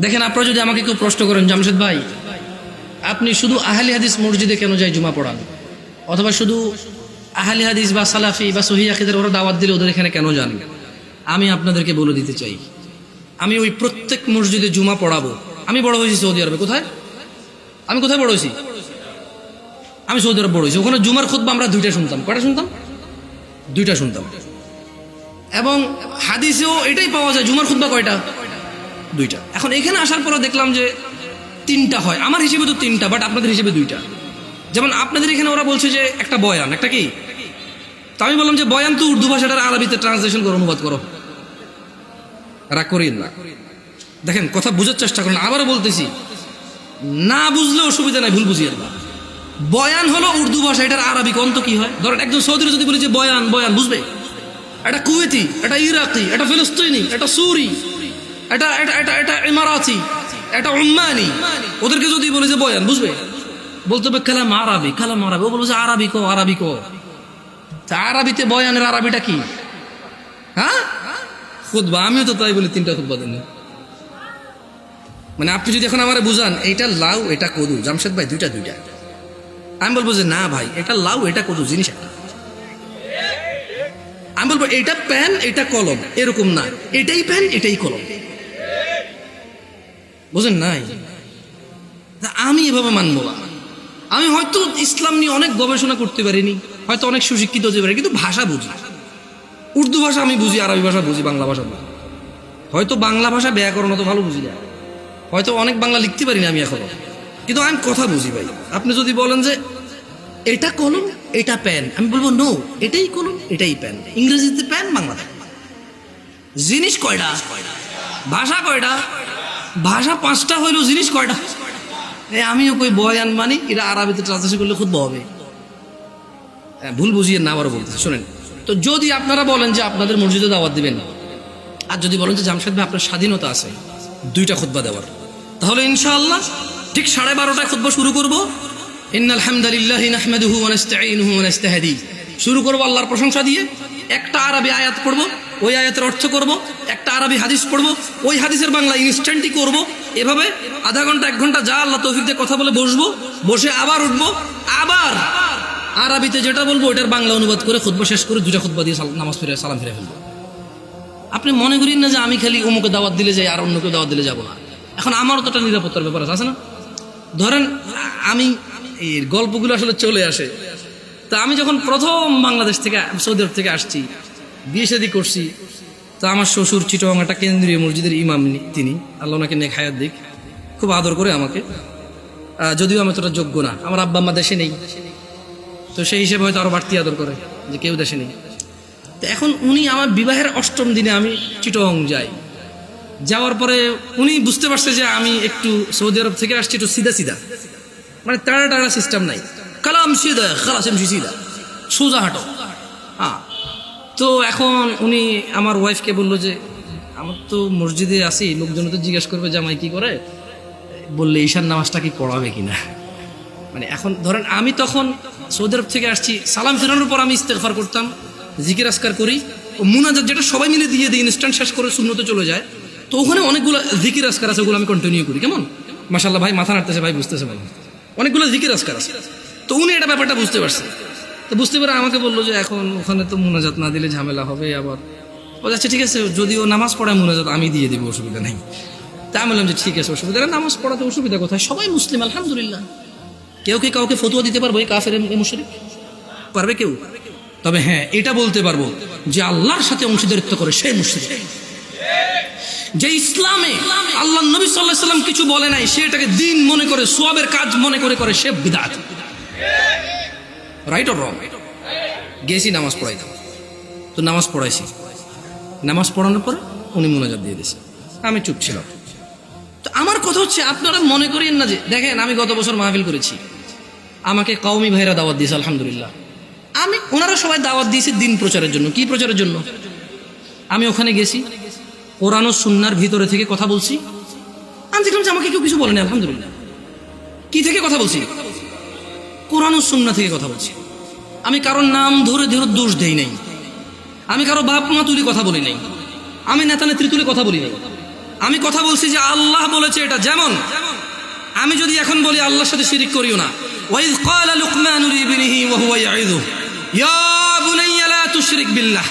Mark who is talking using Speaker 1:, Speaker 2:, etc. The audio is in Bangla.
Speaker 1: দেখেন, আপনারা যদি আমাকে কেউ প্রশ্ন করেন, জামশেদ ভাই, আপনি শুধু আহলি হাদিস মসজিদে কেন যাই জুমা পড়ান? অথবা শুধু আহলি হাদিস বা সালাফি বা সহি আকিদের ওরা দাওয়াত দিলে ওদের এখানে কেন যান? আমি আপনাদেরকে বলে দিতে চাই। আমি ওই প্রত্যেক মসজিদে জুমা পড়াবো। আমি বড় হয়েছি সৌদি আরবে। কোথায়? আমি কোথায় বড় হয়েছি? আমি সৌদি আরব বড় হয়েছি। ওখানে জুমার খুদ্া আমরা দুইটা শুনতাম। কয়টা শুনতাম? দুইটা শুনতাম। এবং হাদিসেও এটাই পাওয়া যায়, জুমার খুদ্া কয়টা? দুইটা। এখন এখানে আসার পরে দেখলাম যে তিনটা হয়। আমার হিসেবে তো তিনটা বাট আপনাদের হিসেবে দুইটা। যেমন আপনাদের এখানে ওরা বলছে যে একটা বয়ান, একটা কি? তো আমি বললাম যে বয়ান তো উর্দু ভাষাটার আরবিতে ট্রান্সলেশন করো অনুবাদ করো। রাগ করিন না। দেখেন, কথা বোঝার চেষ্টা করুন। আবারও বলতেছি, না বুঝলে অসুবিধা নাই, ভুল বুঝিয়ে না বয়ান হলো উর্দু ভাষা, এটার আরবি অন্ত কি হয়? ধরেন একজন সৌদির যদি বলি যে বয়ান বয়ান, বুঝবে? এটা কুয়েতি, এটা ইরাকি, এটা ফিলিস্তিনি, এটা সুরি। এটা এটা এটা এটা ইমারাতি, এটা উম্মানি। ওদেরকে যদি বলে যে বয়ান, বুঝবে? বলতে হবে কালাম আরবি কালাম আরবি। ও বলবে যে আরবি কো আরবি কো তা আরবিতে বয়ানের আরবিটা কি? হ্যাঁ? খুদবা আমিও তো তাই বলি, তিনটা খুদবা দিন। মানে আপনি যদি এখন আমার বুঝান এটা লাউ, এটা কদু। জামশেদ ভাই, দুইটা দুইটা। আমি বলব যে না ভাই, এটা লাউ, এটা কদু জিনিস একটা। আমি বলব এটা প্যান এটা কলম। এরকম না। এটাই প্যান, এটাই কলম। বুঝেন নাই? আমি এভাবে মানবো আমি হয়তো ইসলাম নিয়ে অনেক গবেষণা করতে পারিনি, হয়তো অনেক সুশিক্ষিত হতে পারি কিন্তু ভাষা বুঝি। উর্দু ভাষা আমি বুঝি, আরবি ভাষা বুঝি, বাংলা ভাষা বুঝি। হয়তো বাংলা ভাষা ব্যাকরণ অত ভালো বুঝি না। হয়তো অনেক বাংলা লিখতে পারি না আমি এখনও। কিন্তু আমি কথা বুঝি ভাই। আপনি যদি বলেন যে, এটা কলম, এটা প্যান আমি বলব নো এটাই কলম, এটাই প্যান ইংরেজিতে প্যান বাংলাতে। জিনিস কয়টা? ভাষা কয়টা? ভাষা পাঁচটা হইল জিনিস কয়টা? এ আমিও কই বয়ান মানি এটা আরবিতে ট্রান্সলেশন করলে খুব হবে। হ্যাঁ, ভুল বুঝিয়ে না আবারও বলতেছে শোনেন। তো যদি আপনারা বলেন যে আপনাদের মসজিদে দাওয়াত দিবেন আর যদি বলেন যে জামশেদ ভাই আপনার স্বাধীনতা আছে দুইটা খুতবা দেওয়ার। তাহলে ইনশাআল্লাহ ঠিক সাড়ে বারোটায় খুতবা শুরু করব। ইন্নাল হামদালিল্লাহ নাহমাদুহু ওয়া নাস্তাঈনুহু ওয়া নাস্তাহদি। শুরু করব আল্লাহর প্রশংসা দিয়ে একটা আরবি আয়াত পড়ব ওই আয়াতের অর্থ করব একটা আরবি হাদিস পড়ব, ওই হাদিসের বাংলা ইনস্ট্যান্টই করব। এভাবে আধা ঘণ্টা, এক ঘণ্টা যা আল্লাহ তৌফিক দিয়ে কথা বলে বসবো, বসে আবার উঠবো, আবার আরবিতে যেটা বলব ওটার বাংলা অনুবাদ করে খুতবা শেষ করে দুটা খুতবা দিয়ে নামাজ ফিরে, সালাম ফিরে ফেলব। আপনি মনে করেন না যে আমি খালি অমুকে দাওয়াত দিলে যাই আর অন্যকে দাওয়াত দিলে যাব না। এখন আমারও তো একটা নিরাপত্তার ব্যাপার আছে আছে না? ধরেন, আমি এই গল্পগুলো আসলে চলে আসে। তা আমি যখন প্রথম বাংলাদেশ থেকে, সৌদি আরব থেকে আসছি, বিয়ে শাদি করছি তো আমার শ্বশুর চিটং একটা কেন্দ্রীয় মসজিদের ইমাম তিনি। আল্লাহ ওনাকে নেক হায়াত দিক। খুব আদর করে আমাকে। যদিও আমি তোটা যোগ্য না। আমার আব্বা আম্মা দেশে নেই। তো সেই হিসেবে হয়তো আরও বাড়তি আদর করে যে কেউ দেশে নেই। তো এখন উনি আমার বিবাহের অষ্টম দিনে আমি চিটং যাই। যাওয়ার পরে উনি বুঝতে পারছে যে আমি একটু সৌদি আরব থেকে আসছি, একটু সিধা সিধা। মানে টাড়া টাড়া সিস্টেম নাই। কালাম সিধা, খালাস সিধা। সোজা হাঁটো। হ্যাঁ। তো এখন উনি আমার ওয়াইফকে বলল যে, আমার তো মসজিদে আসি লোকজন তো জিজ্ঞেস করবে, জামাই কি করে? বললে, ঈশান নামাজটা কি পড়াবে কিনা? মানে এখন ধরেন আমি তখন সৌদি আরব থেকে আসছি, সালাম ফেরানোর পর আমি ইস্তেগফার করতাম, জিকির আসকার করি, ও মুনাজাত যেটা সবাই মিলে দিয়ে দিই ইনস্ট্যান্ট শেষ করে শূন্যতে চলে যায়, তো ওখানে অনেকগুলো জিকির আসকার আছে, ওগুলো আমি কন্টিনিউ করি, কেমন? মাসাল্লাহ ভাই মাথা নাড়তেছে, ভাই, বুঝতেছে, ভাই। অনেকগুলো জিকির আসকার আছে। তো উনি এটা ব্যাপারটা বুঝতে পারছে। তো বুঝতে পারে আমাকে বলল যে এখন ওখানে তো মুনাজাত না দিলে ঝামেলা হবে আবার। ও আচ্ছা ঠিক আছে যদি ও নামাজ পড়ায় মুনাজাত, আমি দিয়ে দিব, অসুবিধা নেই। তা আমি বললাম যে, ঠিক আছে, অসুবিধা নেই। নামাজ পড়াতে অসুবিধা কোথায়? সবাই মুসলিম, আলহামদুলিল্লাহ। কেউ কি কাউকে ফতুয়া দিতে পারব এই কাফের মুশরিক? পারবে কেউ? তবে হ্যাঁ এটা বলতে পারব যে আল্লাহর সাথে অংশীদারিত্ব করে সেই মুশরিক। যে ইসলামে আল্লাহ নবী সাল্লাহ সাল্লাম কিছু বলে নাই, সে এটাকে দিন মনে করে, সোয়াবের কাজ মনে করে করে সে বিদাত। রাইট অর রং গেছি নামাজ পড়াইতাম তো নামাজ পড়াইছি। নামাজ পড়ানোর পর উনি মোনাজাত দিয়ে দিয়েছে। আমি চুপ ছিলাম। তো আমার কথা হচ্ছে, আপনারা মনে করেন না যে, দেখেন, আমি গত বছর মাহফিল করেছি। আমাকে কওমি ভাইরা দাওয়াত দিয়েছে, আলহামদুলিল্লাহ। আমি, ওনারা সবাই দাওয়াত দিয়েছে দিন প্রচারের জন্য। কি প্রচারের জন্য? আমি ওখানে গেছি, কোরআন ও সুন্নার ভিতরে থেকে কথা বলছি। আমি দেখলাম যে আমাকে কেউ কিছু বলেনি আলহামদুলিল্লাহ। কি থেকে কথা বলছি? কোরআন সুন্না থেকে কথা বলছি। আমি কারোর নাম ধরে ধরে দোষ দেই নাই। আমি কারও বাপ মা তুলে কথা বলি নাই। আমি নেতা নেত্রী তুলে কথা বলি নাই। আমি কথা বলছি যে আল্লাহ বলেছে এটা যেমন। আমি যদি এখন বলি আল্লাহর সাথে শিরিক করিও না। ইয়া বিল্লাহ।